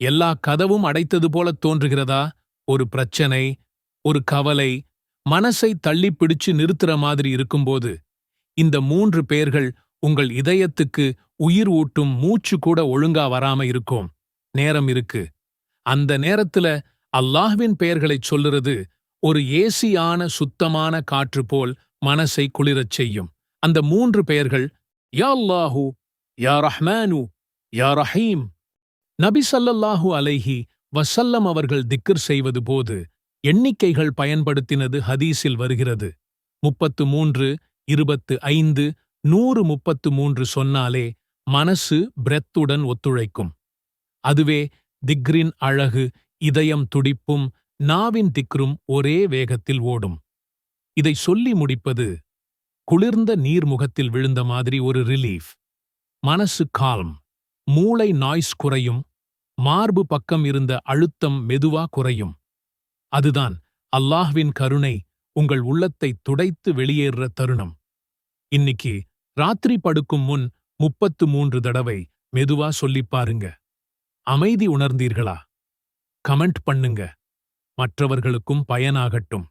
எல்லா கதவும் அடைத்தது போலத் தோன்றுகிறதா? ஒரு பிரச்சனை ஒரு கவலை மனசை தள்ளிப் பிடிச்சு நிறுத்துற மாதிரி இருக்கும்போது இந்த மூன்று பேர்கள் உங்கள் இதயத்துக்கு உயிர் ஊட்டும் மூச்சு கூட ஒழுங்கா வராம இருக்கும். நேரம் இருக்கு. அந்த நேரத்துல அல்லாஹ்வின் பெயர்களைச் சொல்லுறது ஒரு ஏசியான சுத்தமான காற்று போல் மனசை குளிரச் செய்யும். அந்த மூன்று பெயர்கள் யா அல்லாஹூ யா ரஹ்மானு யா ரஹீம் நபி சல்லல்லாஹு அலைஹி வசல்லம் அவர்கள் திக்கர் செய்வது போது எண்ணிக்கைகள் பயன்படுத்தினது ஹதீஸில் வருகிறது. முப்பத்து மூன்று இருபத்து ஐந்து நூறு முப்பத்து மூன்று சொன்னாலே மனசு பிரெத்துடன் ஒத்துழைக்கும். அதுவே திக்ரின் அழகு இதயம் துடிப்பும் நாவின் திக்ரும் ஒரே வேகத்தில் ஓடும். இதை சொல்லி முடிப்பது குளிர்ந்த நீர்முகத்தில் விழுந்த மாதிரி ஒரு ரிலீஃப் மனசு கால்ம் மூளை நாய்ஸ் குறையும் மார்பு பக்கம் இருந்த அழுத்தம் மெதுவா குறையும். அதுதான் அல்லாஹ்வின் கருணை உங்கள் உள்ளத்தை துடைத்து வெளியேற தருணம். இன்னிக்கு ராத்திரி படுக்கும் முன் முப்பத்து மூன்று தடவை மெதுவா சொல்லிப் பாருங்க. அமைதி உணர்ந்தீர்களா? கமெண்ட் பண்ணுங்க. மற்றவர்களுக்கும் பயனாகட்டும்.